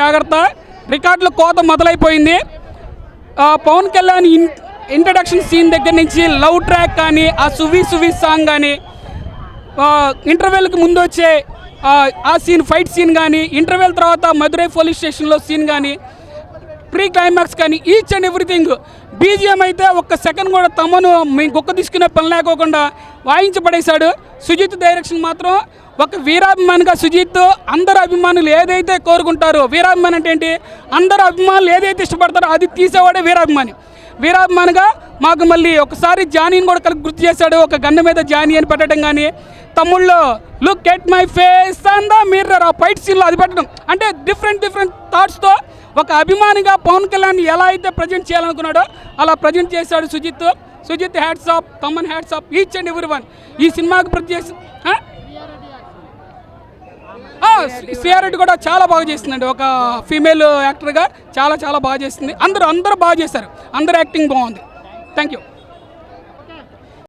జాగ్రత్త. రికార్డుల కోత మొదలైపోయింది. Pawan Kalyan in introduction scene దగ్గర నుంచి లవ్ ట్రాక్ కానీ ఆ సువి సువి సాంగ్ కానీ ఇంటర్వెల్కి ముందు వచ్చే ఆ సీన్ ఫైట్ సీన్ కానీ ఇంటర్వెల్ తర్వాత మధురై పోలీస్ స్టేషన్లో సీన్ కానీ ప్రీ క్లైమాక్స్ కానీ ఈచ్ అండ్ ఎవ్రీథింగ్ బీజిఎం అయితే ఒక్క సెకండ్ కూడా తమను మీ గుక్క తీసుకునే పని లేకోకుండా వాయించబడేశాడు. సుజిత్ డైరెక్షన్ మాత్రం ఒక వీరాభిమానిగా సుజిత్ అందరు అభిమానులు ఏదైతే కోరుకుంటారో వీరాభిమాని అంటే ఏంటి? అందరు అభిమానులు ఏదైతే ఇష్టపడతారో అది తీసేవాడే వీరాభిమాని. వీరాభిమానిగా మాకు మళ్ళీ ఒకసారి జానీని కూడా కలిపి గుర్తు చేశాడు. ఒక గన్న మీద జానీ అని పెట్టడం కానీ తమ్ముళ్ళు look at my face and the mirror ఆ ఫైట్ సీన్లో అది పెట్టడం. అంటే డిఫరెంట్ డిఫరెంట్ థాట్స్తో ఒక అభిమానిగా పవన్ కళ్యాణ్ ఎలా అయితే ప్రజెంట్ చేయాలనుకున్నాడో అలా ప్రజెంట్ చేశాడు Sujeeth. Sujeeth hats off Thaman hats off each and every one ఈ సినిమాకి ప్రతి శ్రీయారెడ్డి కూడా చాలా బాగా చేసిందండి ఒక ఫీమేల్ యాక్టర్గా చాలా చాలా బాగా చేసింది అందరూ అందరూ బాగా చేశారు అందరు యాక్టింగ్ బాగుంది థ్యాంక్ యూ